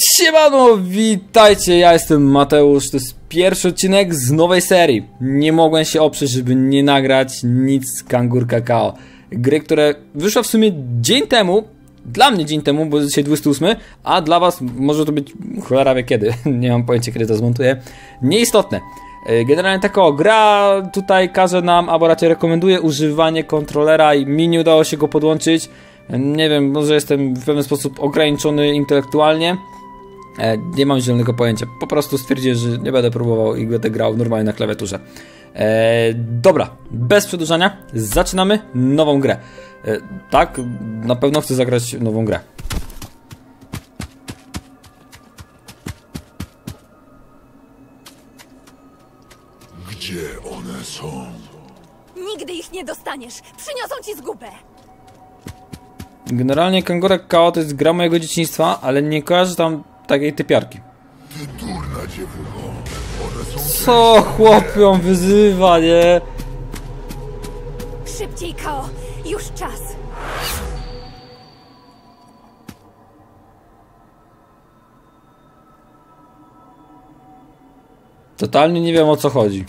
Siemano, witajcie, ja jestem Mateusz, to jest pierwszy odcinek z nowej serii. Nie mogłem się oprzeć, żeby nie nagrać nic z Kangur Kakao. Gry, które wyszła w sumie dzień temu, dla mnie dzień temu, bo dzisiaj 28, a dla was może to być cholera wie kiedy, nie mam pojęcia kiedy to zmontuję. Nieistotne. E, Generalnie taka gra tutaj każe nam, albo raczej rekomenduje używanie kontrolera i mi nie udało się go podłączyć. E, Nie wiem, może jestem w pewien sposób ograniczony intelektualnie. E, nie mam zielonego pojęcia. Po prostu stwierdziłem, że nie będę próbował i będę grał normalnie na klawiaturze. E, dobra, bez przedłużania, zaczynamy nową grę. E, tak, na pewno chcę zagrać nową grę. Gdzie one są? Nigdy ich nie dostaniesz! Przyniosą ci zgubę! Generalnie Kangurek Kao to jest gra mojego dzieciństwa, ale nie kojarzę tam takiej typiarki. Co chłop ją wyzywa, nie? Szybciej, Kao! Już czas! Totalnie nie wiem o co chodzi.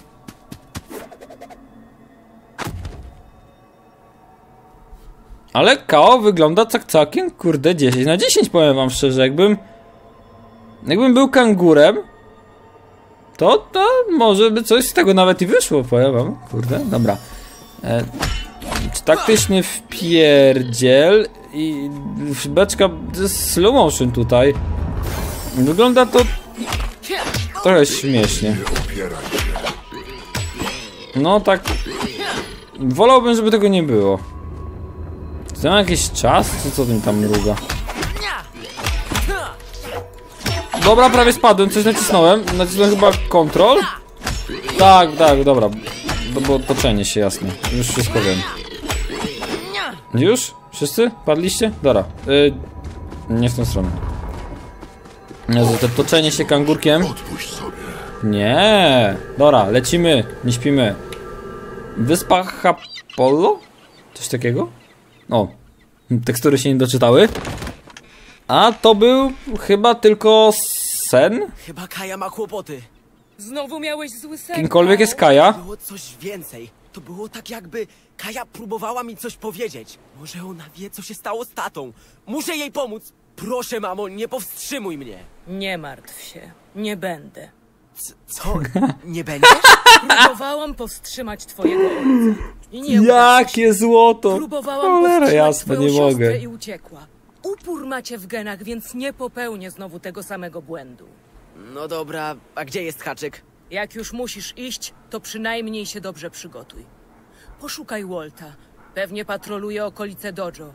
Ale KO wygląda tak całkiem, kurde, 10 na 10 powiem wam szczerze, jakbym... Jakbym był kangurem, to, to może by coś z tego nawet i wyszło, powiem wam, kurde, dobra. E, taktyczny wpierdziel i beczka slow motion tutaj. Wygląda to trochę śmiesznie. No tak. Wolałbym, żeby tego nie było. Czy to ma jakiś czas? Czy co tym tam mruga? Dobra, prawie spadłem, coś nacisnąłem. Nacisnąłem chyba kontrol? Tak, tak, dobra. To było toczenie się jasne. Już wszystko wiem. Już? Wszyscy? Padliście? Dobra. Y nie w tą stronę. Jezu, to toczenie się kangurkiem. Nie, dobra, lecimy, nie śpimy. Wyspa Hapollo? Coś takiego? O, tekstury się nie doczytały. A to był chyba tylko sen? Chyba Kaja ma kłopoty. Znowu miałeś zły sen. Kimkolwiek jest Kaja? Było coś więcej. To było tak jakby Kaja próbowała mi coś powiedzieć. Może ona wie, co się stało z tatą. Muszę jej pomóc. Proszę, mamo, nie powstrzymuj mnie. Nie martw się, nie będę. C co? Nie będzie? Próbowałam powstrzymać twojego ojca. I nie. Jakie złoto! Próbowałam Cholera powstrzymać twoją nie siostrę mogę. i uciekła. Upór macie w genach, więc nie popełnię znowu tego samego błędu. No dobra, a gdzie jest haczyk? Jak już musisz iść, to przynajmniej się dobrze przygotuj. Poszukaj Walta. Pewnie patroluje okolice Dojo.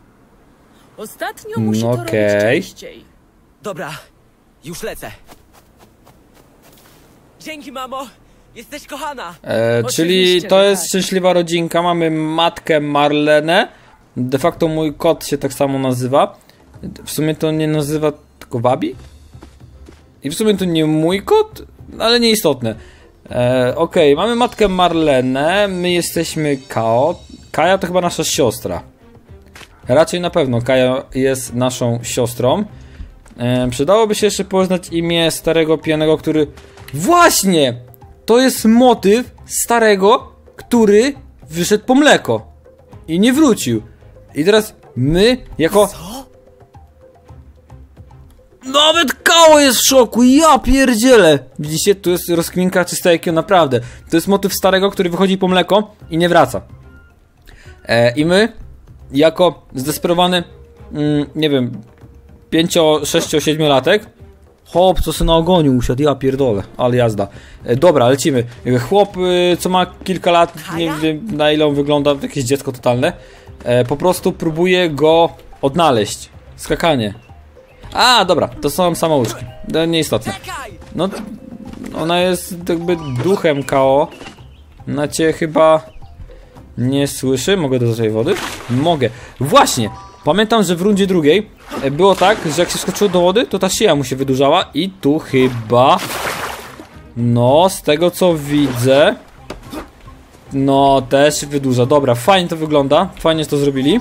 Ostatnio musi No to okej. robić częściej. Dobra, już lecę. Dzięki, mamo. Jesteś kochana. E, czyli Oczywiście, to że jest tak. szczęśliwa rodzinka. Mamy matkę Marlenę. De facto mój kot się tak samo nazywa. W sumie to nie nazywa tylko Wabi? I w sumie to nie mój kot, ale nieistotne. E, Okej, mamy matkę Marlenę. My jesteśmy Kao. Kaja to chyba nasza siostra. Raczej na pewno Kaja jest naszą siostrą. E, przydałoby się jeszcze poznać imię starego pijanego, który. Właśnie! To jest motyw starego, który wyszedł po mleko i nie wrócił. I teraz my, jako. Nawet Kało jest w szoku, ja pierdzielę! Widzicie, tu jest rozkminka czysta IQ, naprawdę. To jest motyw starego, który wychodzi po mleko i nie wraca. E, I my, jako zdesperowany, mm, nie wiem, 5, 6, 7 latek, Chłop, co se na ogoniu usiadł, ja pierdolę, ale jazda. E, dobra, lecimy. E, Chłop, y, co ma kilka lat, nie wiem na ile on wygląda, jakieś dziecko totalne, e, po prostu próbuje go odnaleźć. Skakanie. A, dobra, to są samouczki. To nieistotne. No, ona jest jakby duchem KO. Na cię chyba nie słyszy. Mogę do tej wody? Mogę. Właśnie! Pamiętam, że w rundzie drugiej e, było tak, że jak się skoczyło do wody, to ta szyja mu się wydłużała i tu chyba... No, z tego co widzę... No, też wydłuża. Dobra, fajnie to wygląda. Fajnie to zrobili.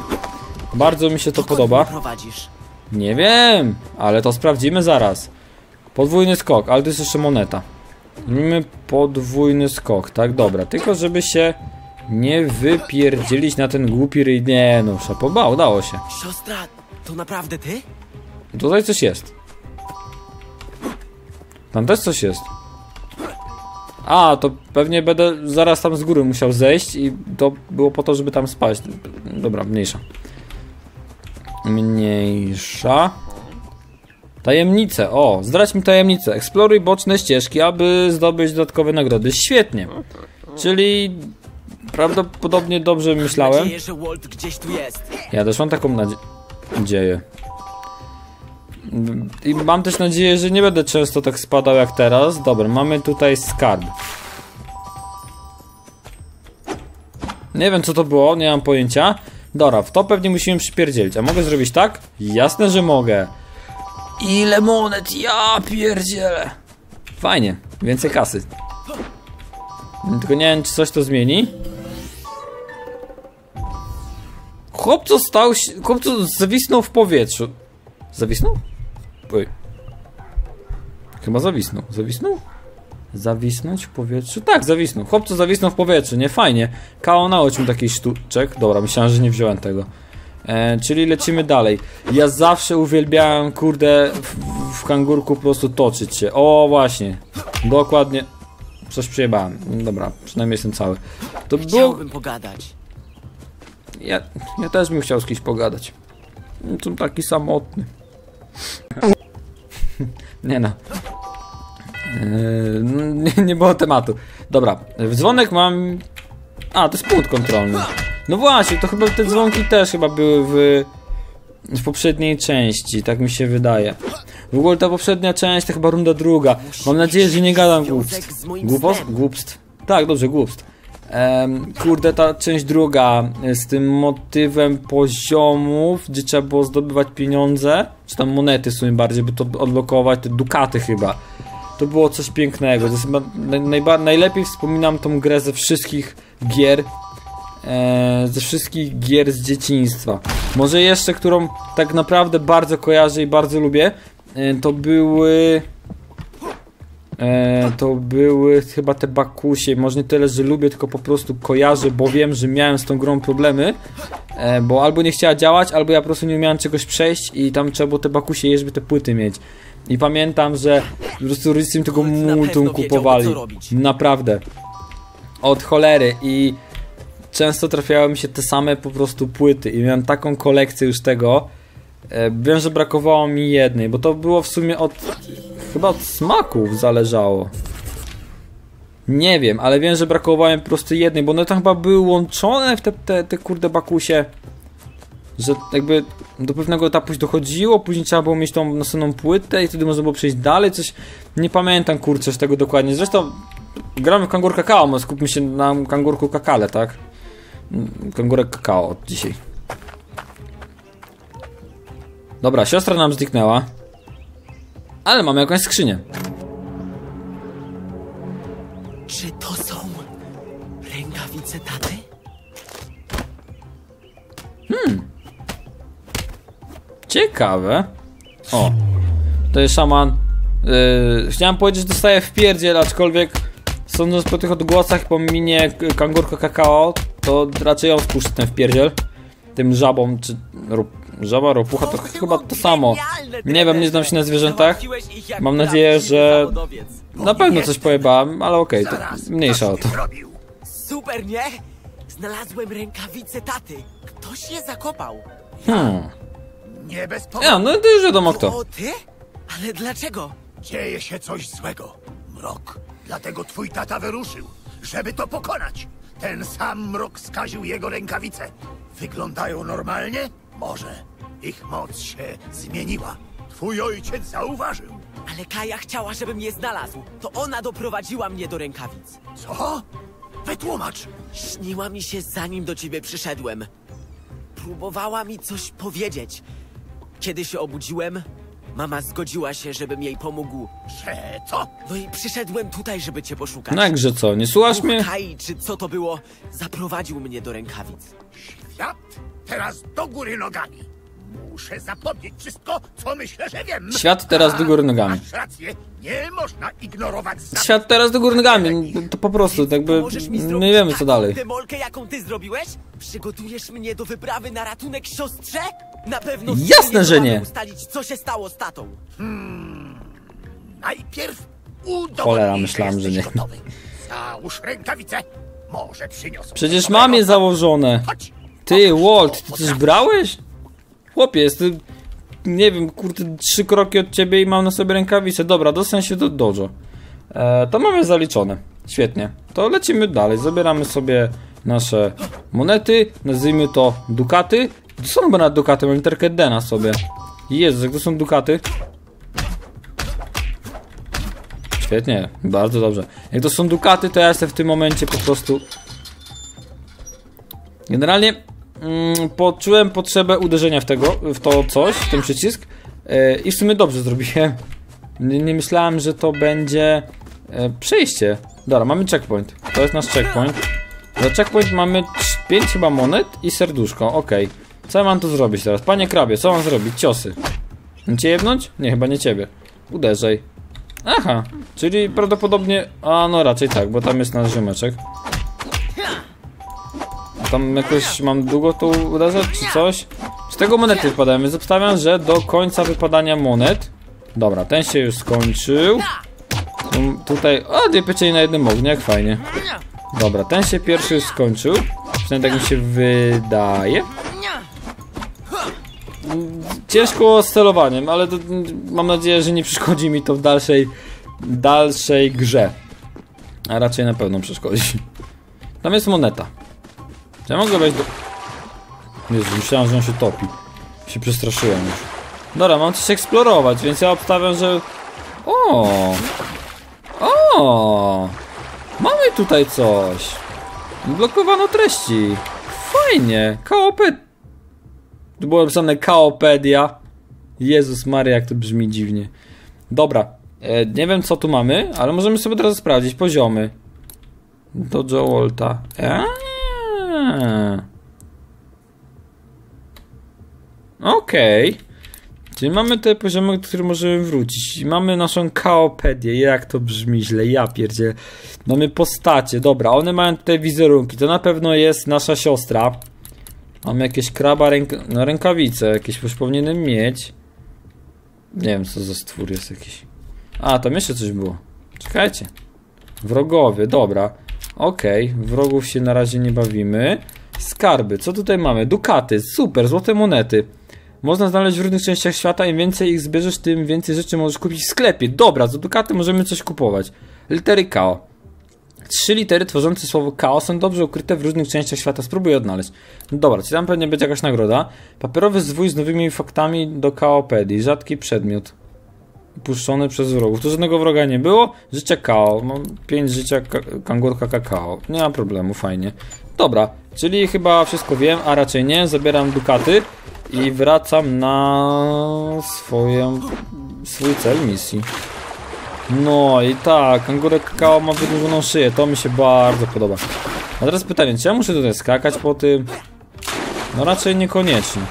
Bardzo mi się to podoba. prowadzisz? Nie wiem, ale to sprawdzimy zaraz. Podwójny skok, ale to jest jeszcze moneta. Zrobimy podwójny skok, tak? Dobra, tylko żeby się nie wypierdzielić na ten głupi ryj. Nie no, szapoba, udało się. Siostra, to naprawdę ty? Tutaj coś jest. Tam też coś jest. A, to pewnie będę zaraz tam z góry musiał zejść i to było po to, żeby tam spaść. Dobra, mniejsza. Mniejsza. Tajemnice. O, zdradź mi tajemnicę. Eksploruj boczne ścieżki, aby zdobyć dodatkowe nagrody. Świetnie. Czyli prawdopodobnie dobrze myślałem. Ja też mam taką nadzie- nadzieję. I mam też nadzieję, że nie będę często tak spadał jak teraz. Dobra, mamy tutaj skarb. Nie wiem co to było, nie mam pojęcia. Dobra, w to pewnie musimy przypierdzielić. A mogę zrobić tak? Jasne, że mogę. Ile monet? Ja pierdzielę. Fajnie, więcej kasy. Tylko nie wiem, czy coś to zmieni. Chłopco stał się. Chłopco zawisnął w powietrzu. Zawisnął? Oj. Chyba zawisnął. Zawisnął? Zawisnąć w powietrzu? Tak, zawisnął. Chłopco zawisnął w powietrzu, nie fajnie. Kao nauczył mi takich sztuczek. Dobra, myślałem, że nie wziąłem tego. E, czyli lecimy dalej. Ja zawsze uwielbiałem, kurde, w, w kangurku po prostu toczyć się. O, właśnie. Dokładnie. Coś przejebałem. Dobra, przynajmniej jestem cały. To. Chciałbym pogadać. Ja, ja też bym chciał z kimś pogadać. Jestem taki samotny. nie no. Yy, nie, było tematu. Dobra, w dzwonek mam... A, to jest punkt kontrolny. No właśnie, to chyba te dzwonki też chyba były w... W poprzedniej części, tak mi się wydaje. W ogóle ta poprzednia część to chyba runda druga. Mam nadzieję, że nie gadam głupstw. Głupostw? Głupstw. Tak, dobrze, głupstw. Em, kurde, ta część druga e, z tym motywem poziomów, gdzie trzeba było zdobywać pieniądze, czy tam monety w sumie bardziej, by to odblokować, te dukaty chyba. To było coś pięknego. To jest najlepiej wspominam tą grę ze wszystkich gier, e, ze wszystkich gier z dzieciństwa. Może jeszcze, którą tak naprawdę bardzo kojarzę i bardzo lubię, e, to były... E, to były chyba te bakusie. Może nie tyle, że lubię, tylko po prostu kojarzę, bo wiem, że miałem z tą grą problemy. E, bo albo nie chciała działać, albo ja po prostu nie miałem czegoś przejść i tam trzeba było te bakusie żeby te płyty mieć. I pamiętam, że po prostu rodzice mi tego multum kupowali. Naprawdę. Od cholery. I często trafiały mi się te same po prostu płyty. I miałem taką kolekcję już tego. E, wiem, że brakowało mi jednej, bo to było w sumie od Chyba od smaków zależało. Nie wiem, ale wiem, że brakowało mi po prostu jednej, bo one tam chyba były łączone w te, te, te kurde bakusie. Że jakby do pewnego etapu się dochodziło, później trzeba było mieć tą następną płytę i wtedy można było przejść dalej, coś... Nie pamiętam kurczę z tego dokładnie. Zresztą gramy w kangur kakao, no skupmy się na kangurku kakale, tak? Mm, Kangurek kakao od dzisiaj. Dobra, siostra nam zniknęła. Ale mamy jakąś skrzynię. Czy to są rękawice taty? Ciekawe. O. To jest szaman. Yy, chciałem powiedzieć, że dostaję w pierdziel, aczkolwiek sądząc po tych odgłosach po minie kangurko kakao, to raczej ją spuszczę ten w pierdziel. Tym żabą, czy ro, żaba, ropucha, to chyba to samo. Nie wiem, nie znam się na zwierzętach. Mam nadzieję, że na pewno coś pojebałem, ale okej, to Zaraz, mniejsza o to. Super, nie? Znalazłem rękawice taty. Ktoś je zakopał. Hmm. Nie bez Ja, powodu. no to już wiadomo kto. O, ty? Ale dlaczego? Dzieje się coś złego. Mrok. Dlatego twój tata wyruszył, żeby to pokonać. Ten sam mrok skaził jego rękawice. Wyglądają normalnie? Może. Ich moc się zmieniła. Twój ojciec zauważył. Ale Kaja chciała, żebym je znalazł. To ona doprowadziła mnie do rękawic. Co? Wytłumacz. Śniła mi się zanim do ciebie przyszedłem. Próbowała mi coś powiedzieć. Kiedy się obudziłem, mama zgodziła się, żebym jej pomógł. Że co? No i przyszedłem tutaj, żeby cię poszukać. Jakże co, nie słuchasz mnie? Kai, czy co to było, zaprowadził mnie do rękawic. Świat teraz do góry nogami. Muszę zapomnieć wszystko, co myślę, że wiem. Świat teraz do góry nogami. Masz rację, nie można ignorować. Świat teraz do góry nogami, to po prostu, jakby nie wiemy co dalej. demolkę, jaką ty zrobiłeś? Przygotujesz mnie do wyprawy na ratunek siostrze? Na pewno Jasne, że nie. ustalić, co się stało z tatą. Najpierw udowodnij, Cholera, myślałem, że nie. Gotowy. Załóż rękawice. Może przyniosą. Przecież mam je założone. Chodź. Ty, Walt, ty coś brałeś? Chłopie, jestem, nie wiem, kurde, trzy kroki od ciebie i mam na sobie rękawice. Dobra, dostań się do dojo. E, to mamy zaliczone. Świetnie. To lecimy dalej. Zabieramy sobie nasze monety. Nazwijmy to dukaty. To są chyba na dukaty, mam literkę D na sobie. Jezu, jak to są dukaty? Świetnie, bardzo dobrze. Jak to są dukaty, to ja jestem w tym momencie po prostu Generalnie mm, poczułem potrzebę uderzenia w tego, w to coś, w ten przycisk e, i w sumie dobrze zrobiłem. Nie, nie myślałem, że to będzie e, przejście. Dobra, mamy checkpoint. To jest nasz checkpoint. Za checkpoint mamy 5 chyba monet i serduszko, okej. Co ja mam tu zrobić teraz? Panie krabie, co mam zrobić? Ciosy. Cię jebnąć? Nie, chyba nie ciebie. Uderzaj. Aha, czyli prawdopodobnie... A no raczej tak, bo tam jest nasz ziomeczek. Tam jakoś mam długo tu uderzać, czy coś? Z tego monety wypadają, więc obstawiam, że do końca wypadania monet... Dobra, ten się już skończył. Tutaj... O, dwie pieczenie na jednym ogniu, jak fajnie. Dobra, ten się pierwszy już skończył. Przynajmniej tak mi się wydaje. Ciężko z celowaniem, ale to, mam nadzieję, że nie przeszkodzi mi to w dalszej, dalszej grze. A raczej na pewno przeszkodzi. Tam jest moneta. Czy ja mogę wejść do... Jezu, myślałem, że on się topi. Się przestraszyłem już. Dobra, mam coś eksplorować, więc ja obstawiam, że... O! O! Mamy tutaj coś. Blokowano treści. Fajnie. Kaoped... Tu było napisane Kaopedia. Jezus Maria, jak to brzmi dziwnie. Dobra. E, nie wiem, co tu mamy, ale możemy sobie teraz sprawdzić poziomy. Do Joe Walta. Okej. Czyli mamy te poziomy, których możemy wrócić. I mamy naszą kaopedię. Jak to brzmi źle, ja pierdzie. Mamy postacie, dobra, one mają tutaj wizerunki. To na pewno jest nasza siostra. Mamy jakieś kraba ręk no, rękawice, jakieś już powinienem mieć. Nie wiem, co za stwór jest jakiś. A, tam jeszcze coś było. Czekajcie. Wrogowie, dobra. Okej, wrogów się na razie nie bawimy. Skarby, co tutaj mamy? Dukaty, super, złote monety. Można znaleźć w różnych częściach świata, im więcej ich zbierzesz, tym więcej rzeczy możesz kupić w sklepie. Dobra, za dukaty możemy coś kupować. Litery KO. Trzy litery tworzące słowo KO są dobrze ukryte w różnych częściach świata. Spróbuj odnaleźć. No dobra, czy tam pewnie będzie jakaś nagroda. Papierowy zwój z nowymi faktami do KOpedii. Rzadki przedmiot. Puszczony przez wrogów. Tu żadnego wroga nie było. Życie KO. Mam 5 życia ka kangurka kakao. Nie ma problemu, fajnie. Dobra, czyli chyba wszystko wiem, a raczej nie. Zabieram dukaty i wracam na swoją, swój cel misji. No i tak, kangurek kakao ma wydłużoną szyję, to mi się bardzo podoba. A teraz pytanie, czy ja muszę tutaj skakać po tym? No raczej niekoniecznie.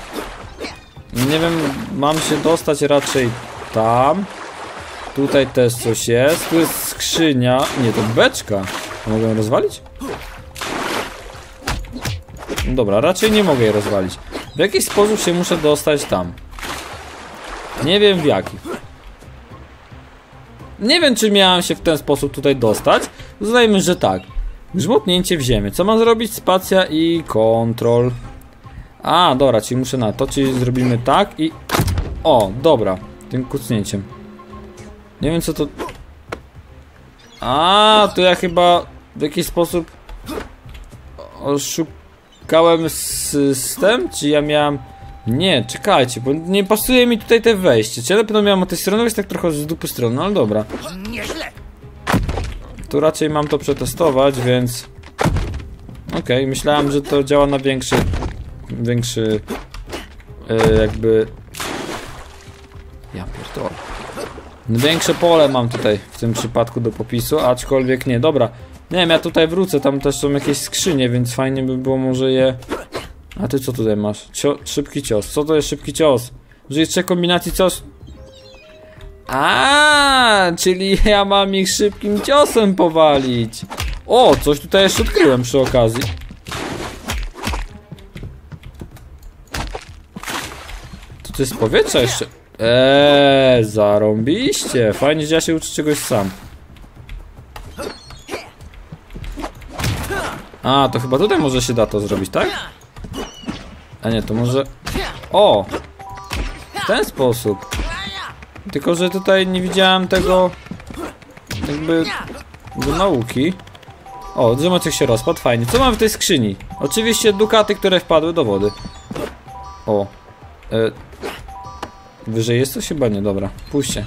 Nie wiem, mam się dostać raczej tam. Tutaj też coś jest. Tu jest skrzynia. Nie, to beczka. Mogę ją rozwalić? No Dobra, raczej nie mogę jej rozwalić. W jakiś sposób się muszę dostać tam. Nie wiem w jaki. Nie wiem, czy miałem się w ten sposób tutaj dostać. Uznajmy, że tak. Grzmotnięcie w ziemię. Co ma zrobić? Spacja i kontrol. A, dobra, czyli muszę na to, czyli zrobimy tak i... O, dobra, tym kucnięciem. Nie wiem co to... A, to ja chyba w jakiś sposób oszukałem system? Czy ja miałem... Nie, czekajcie, bo nie pasuje mi tutaj te wejście. Czy ja na pewno miałem od tej strony wejść tak trochę z dupy strony, no ale dobra. Nieźle. Tu raczej mam to przetestować, więc... Okej, myślałem, że to działa na większy... Większy... e, jakby... Ja pierdolę. Większe pole mam tutaj w tym przypadku do popisu, aczkolwiek nie, dobra. Nie wiem, ja tutaj wrócę, tam też są jakieś skrzynie, więc fajnie by było może je A ty co tutaj masz? Cio szybki cios. Co to jest szybki cios? Użyję trzech kombinacji cios. A, czyli ja mam ich szybkim ciosem powalić. O, coś tutaj jeszcze odkryłem przy okazji. To to jest z powietrza jeszcze. Eee, zarąbiście. Fajnie, że ja się uczę czegoś sam. A, to chyba tutaj może się da to zrobić, tak? A nie, to może... O! W ten sposób. Tylko, że tutaj nie widziałem tego... Jakby... Do nauki. O, drzemocek się rozpadł, fajnie. Co mam w tej skrzyni? Oczywiście dukaty, które wpadły do wody. O. E, wyżej jest to chyba nie, dobra. Puśćcie.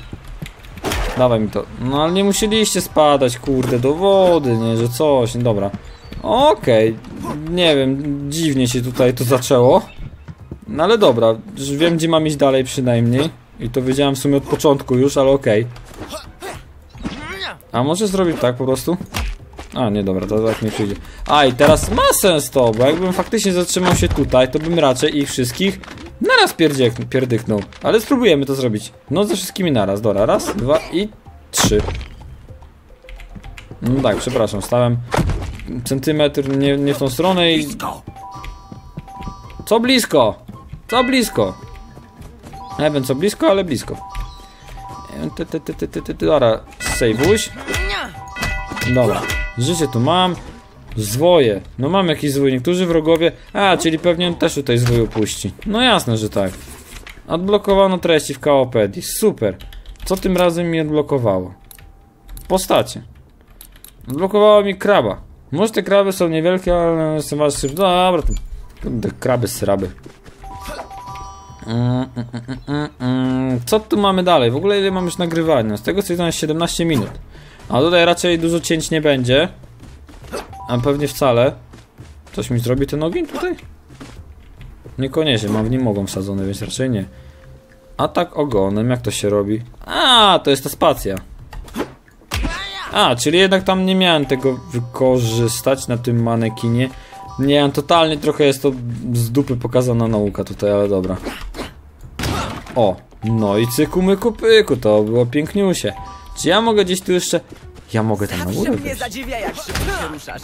Dawaj mi to. No ale nie musieliście spadać, kurde, do wody, nie, że coś, no dobra. Okej, nie wiem, dziwnie się tutaj to zaczęło. No ale dobra, wiem gdzie mam iść dalej przynajmniej. I to wiedziałem w sumie od początku już, ale okej. A może zrobić tak po prostu? A, nie dobra, to tak nie przyjdzie. A, i teraz ma sens to, bo jakbym faktycznie zatrzymał się tutaj, to bym raczej ich wszystkich naraz pierdziek- pierdyknął. Ale spróbujemy to zrobić. No ze wszystkimi naraz, dobra, raz, dwa i trzy. No tak, przepraszam, stałem centymetr nie, nie w tą stronę i... Co blisko? Co blisko? Nie wiem co blisko, ale blisko. Ty, ty, ty, ty, ty, Dobra, sejwuś. Dobra, życie tu mam. Zwoje. No mam jakiś zwój. Niektórzy wrogowie... A, czyli pewnie on też tutaj zwój opuści. No jasne, że tak. Odblokowano treści w Kaopedii. Super. Co tym razem mi odblokowało? Postacie. Odblokowało mi kraba. Może te kraby są niewielkie, ale są ważne. Dobra, to... Te kraby sraby. Mm, mm, mm. Co tu mamy dalej? W ogóle ile mam już nagrywania? Z tego co widzę jest 17 minut. A tutaj raczej dużo cięć nie będzie. A pewnie wcale. Coś mi zrobi ten ogień tutaj? Niekoniecznie, mam w nim mogą wsadzone, więc raczej nie. Atak ogonem, jak to się robi? A, to jest ta spacja. A, czyli jednak tam nie miałem tego wykorzystać na tym manekinie. Nie wiem, totalnie trochę jest to z dupy pokazana nauka tutaj, ale dobra. O, no i cyku myku pyku, to było piękniusie. Czy ja mogę gdzieś tu jeszcze... Ja mogę tam na górę mnie wejść. zadziwia, jak szybko się ruszasz.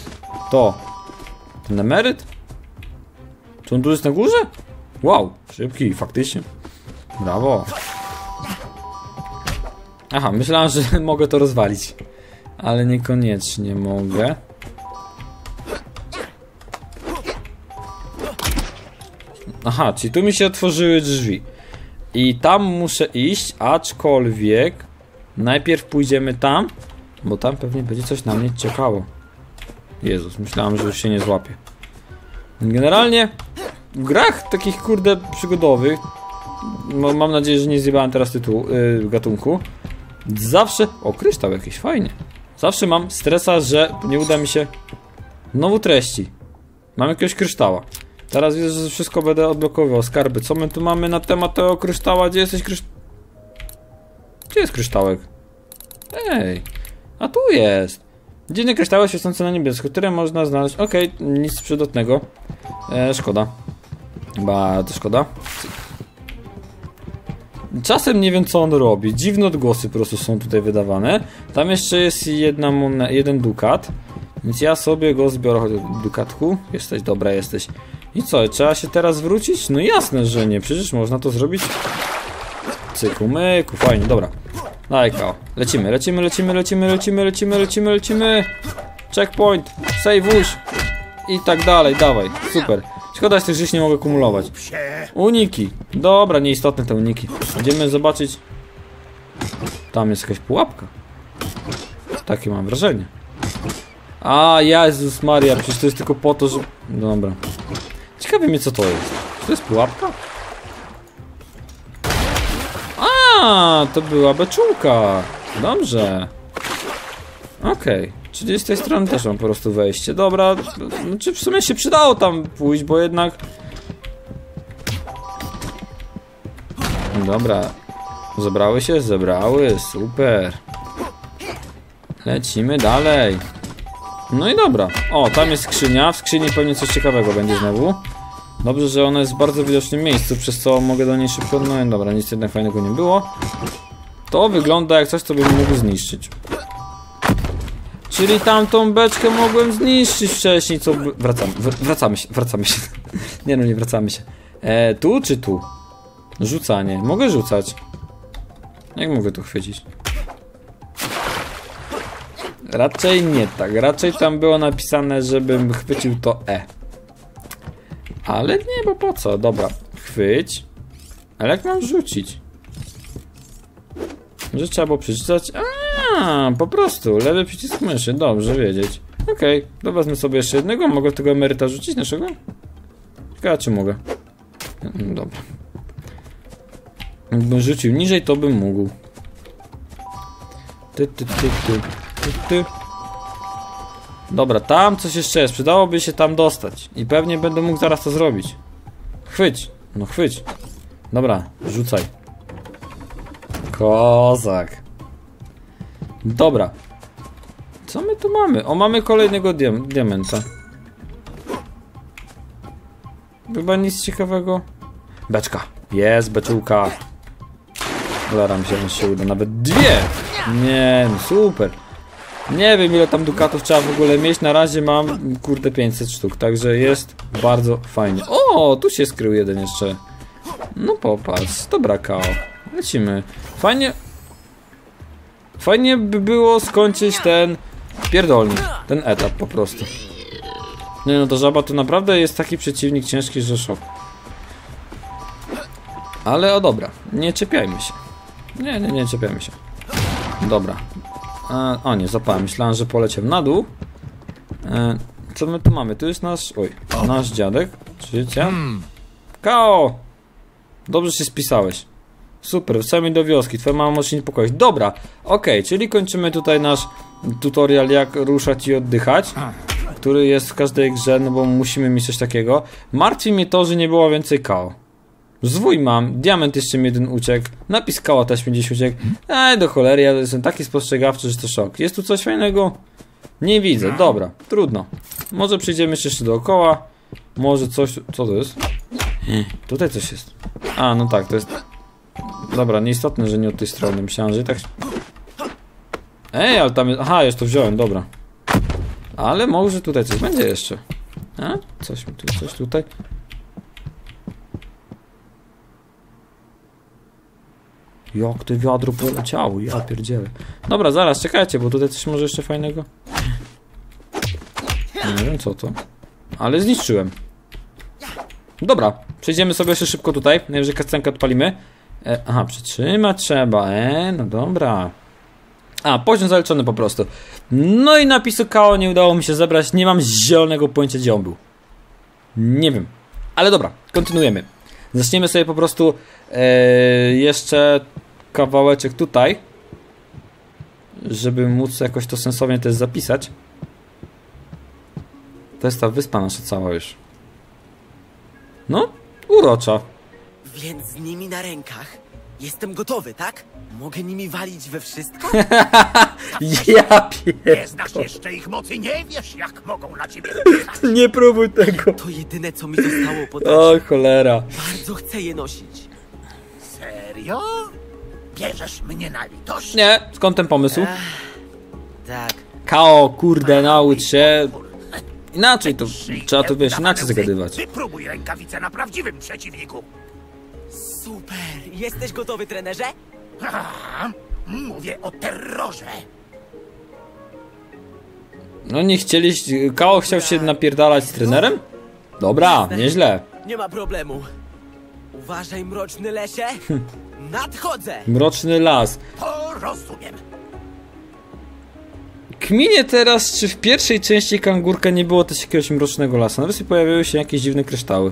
To. Ten emeryt? Czy on tu jest na górze? Wow, szybki, faktycznie. Brawo. Aha, myślałem, że mogę to rozwalić. Ale niekoniecznie mogę. Aha, czyli tu mi się otworzyły drzwi. I tam muszę iść, aczkolwiek najpierw pójdziemy tam, bo tam pewnie będzie coś na mnie czekało. Jezus, myślałem, że już się nie złapie. Generalnie w grach takich kurde przygodowych, no, mam nadzieję, że nie zjebałem teraz tytułu, yy, gatunku, zawsze, o kryształ jakiś, fajnie. Zawsze mam stresa, że nie uda mi się znowu treści. Mam jakiegoś kryształa. Teraz widzę, że wszystko będę odblokowywał. Skarby, co my tu mamy na temat tego kryształa? Gdzie jesteś krysz... Gdzie jest kryształek? Ej, a tu jest. Dziwne kryształy świecące na niebiesko, które można znaleźć. Okej, nic przydatnego. E, szkoda. Bardzo szkoda. Czasem nie wiem co on robi. Dziwne odgłosy po prostu są tutaj wydawane. Tam jeszcze jest jedna jeden dukat. Więc ja sobie go zbiorę. Chodź, Dukatku, jesteś dobra, jesteś. I co, trzeba się teraz wrócić? No jasne, że nie. Przecież można to zrobić. Cyku, myku, fajnie, dobra. Daj kao. Lecimy, lecimy, lecimy, lecimy, lecimy, lecimy, lecimy, lecimy. Checkpoint, save uś. I tak dalej, dawaj. Super. Szkoda jest też, że się nie mogę kumulować. Uniki. Dobra, nieistotne te uniki. Będziemy zobaczyć. Tam jest jakaś pułapka. Takie mam wrażenie. A, Jezus Maria, przecież to jest tylko po to, że... Dobra. Ciekawi mnie co to jest. Czy to jest pułapka? A, to była beczułka. Dobrze. Okej. Czyli z tej strony też mam po prostu wejście. Dobra, znaczy w sumie się przydało tam pójść, bo jednak... Dobra. Zebrały się? Zebrały, super. Lecimy dalej. No i dobra. O, tam jest skrzynia. W skrzyni pewnie coś ciekawego będzie znowu. Dobrze, że ona jest w bardzo widocznym miejscu, przez co mogę do niej szybko... No dobra, nic jednak fajnego nie było. To wygląda jak coś, co bym mógł zniszczyć. Czyli tamtą beczkę mogłem zniszczyć wcześniej, co... Wracamy, wr- wracamy się, wracamy się. nie no, nie wracamy się. E, tu czy tu? Rzucanie. Mogę rzucać. Jak mogę tu chwycić? Raczej nie tak. Raczej tam było napisane, żebym chwycił to E. Ale nie, bo po co? Dobra, chwyć. Ale jak mam rzucić? Że trzeba było przeczytać? A, po prostu, lewy przycisk myszy, dobrze wiedzieć. Okej, to wezmę sobie jeszcze jednego, mogę tego emeryta rzucić naszego? Ciekawe czy mogę. Mm, Dobra. Jakbym rzucił niżej, to bym mógł. Ty, ty, ty, ty, ty, ty. Dobra, tam coś jeszcze jest. Przydałoby się tam dostać. I pewnie będę mógł zaraz to zrobić. Chwyć. No chwyć. Dobra, rzucaj. Kozak. Dobra. Co my tu mamy? O, mamy kolejnego diam diamenta. Chyba nic ciekawego. Beczka. Jest, beczułka. Zaram się, on się uda. Nawet dwie! Nie, no super. Nie wiem ile tam dukatów trzeba w ogóle mieć. Na razie mam kurde 500 sztuk, także jest bardzo fajnie. O, tu się skrył jeden jeszcze. No popatrz, dobra kao. Lecimy. Fajnie. Fajnie by było skończyć ten pierdolnik, ten etap po prostu. Nie no, to żaba to naprawdę jest taki przeciwnik ciężki, że szok. Ale o dobra, nie czepiajmy się. Nie, nie, nie czepiajmy się. Dobra. O nie, zapałem. Myślałem, że poleciał na dół. E, co my tu mamy? Tu jest nasz. Oj, nasz dziadek. Życia. Kao! Dobrze się spisałeś. Super, wracamy do wioski. Twoja mama może się niepokoić. Dobra, okej, czyli kończymy tutaj nasz tutorial, jak ruszać i oddychać. Który jest w każdej grze, no bo musimy mieć coś takiego. Martwi mnie to, że nie było więcej kao. Zwój mam, diament jeszcze mi jeden uciekł, napis kała też mi gdzieś uciekł. Ej, do cholery, ja jestem taki spostrzegawczy, że to szok. Jest tu coś fajnego? Nie widzę, dobra, trudno. Może przyjdziemy jeszcze dookoła, może coś... Co to jest? Tutaj coś jest. A, no tak, to jest... Dobra, nieistotne, że nie od tej strony. Myślałem, że i tak... Ej, ale tam jest... Aha, już to wziąłem, dobra. Ale może tutaj coś będzie jeszcze. A? Coś mi tu, coś tutaj. Jak to wiadro poleciało, ja pierdzielę. Dobra, zaraz, czekajcie, bo tutaj coś może jeszcze fajnego. Nie wiem co to. Ale zniszczyłem. Dobra, przejdziemy sobie jeszcze szybko tutaj. Najwyżej kastenkę odpalimy. E, aha, przytrzymać trzeba. E, no dobra. A, poziom zaliczony po prostu. No i napisu KO nie udało mi się zebrać. Nie mam zielonego pojęcia, gdzie on był. Nie wiem. Ale dobra, kontynuujemy. Zaczniemy sobie po prostu e, jeszcze kawałeczek tutaj, żeby móc jakoś to sensownie też zapisać. To jest ta wyspa nasza cała już. No, urocza. Więc z nimi na rękach jestem gotowy, tak? Mogę nimi walić we wszystko? Ja pier... Nie znasz jeszcze ich mocy, nie wiesz jak mogą na ciebie. Nie próbuj tego. To jedyne, co mi zostało podać. O cholera. Bardzo chcę je nosić. Serio? Bierzesz mnie na litość? Nie, skąd ten pomysł? Tak. Kao, kurde, naucz się. Inaczej to, trzeba to wiesz, inaczej zagadywać. Wypróbuj rękawice na prawdziwym przeciwniku. Super. Jesteś gotowy, trenerze? Aha, mówię o terrorze. No nie chcieliście, Kao chciał się napierdalać z trenerem? Dobra, nieźle. Nie ma problemu. Uważaj, mroczny lesie. Nadchodzę. Mroczny las. To rozumiem. Kminie teraz, czy w pierwszej części kangurka nie było też jakiegoś mrocznego lasu. Na wyspie pojawiły się jakieś dziwne kryształy.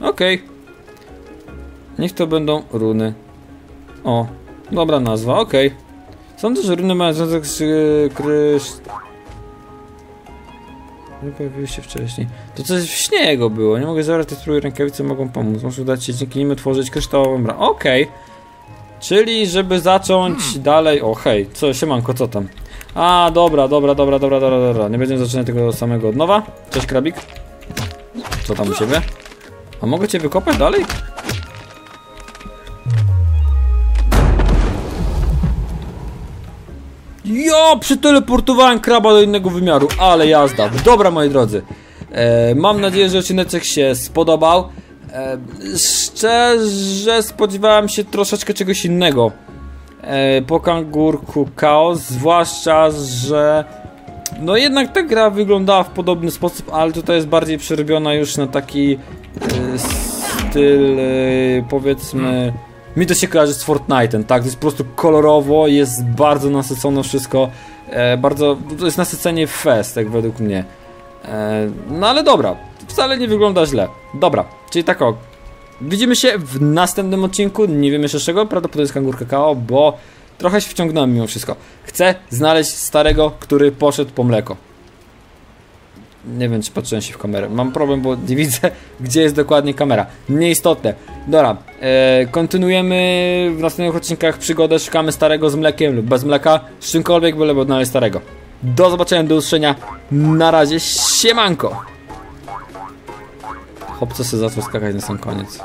Okej. Niech to będą runy. O, dobra nazwa, okej. Sądzę, że runy mają związek z yy, krysz... Nie pojawiły się wcześniej. To coś w śnie jego było. Nie mogę zabrać tej spróbuj rękawice, mogą pomóc. Może udać się dzięki nim tworzyć kryształową bramę. Okej. Czyli, żeby zacząć dalej... O, hej, co, siemanko, co tam? A, dobra, dobra, dobra, dobra, dobra, dobra. Nie będziemy zaczynać tego samego od nowa. Cześć, krabik. Co tam u ciebie? A mogę cię wykopać dalej? Ja przyteleportowałem kraba do innego wymiaru, ale jazda. Dobra, moi drodzy. E, mam nadzieję, że odcinek się spodobał. E, szczerze spodziewałem się troszeczkę czegoś innego e, po kangurku chaos, zwłaszcza, że no jednak ta gra wyglądała w podobny sposób, ale tutaj jest bardziej przerobiona już na taki e, styl, e, powiedzmy... Mi to się kojarzy z Fortnite'em, tak? To jest po prostu kolorowo, jest bardzo nasycone wszystko, e, bardzo... To jest nasycenie fest, jak według mnie. E, no ale dobra, wcale nie wygląda źle. Dobra, czyli tak o, Widzimy się w następnym odcinku, nie wiem jeszcze z czego, prawdopodobnie jest kangur kakao, bo trochę się wciągnąłem mimo wszystko. Chcę znaleźć starego, który poszedł po mleko. Nie wiem, czy patrzyłem się w kamerę. Mam problem, bo nie widzę, gdzie jest dokładnie kamera. Nieistotne. Dobra, e, kontynuujemy w następnych odcinkach przygodę. Szukamy starego z mlekiem lub bez mleka. Z czymkolwiek, byleby odnaleźć starego. Do zobaczenia, do usłyszenia. Na razie, siemanko! Chłopco sobie zaczął skakać na sam koniec.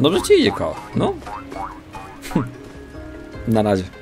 Dobrze ci idzie koło, no. Na razie.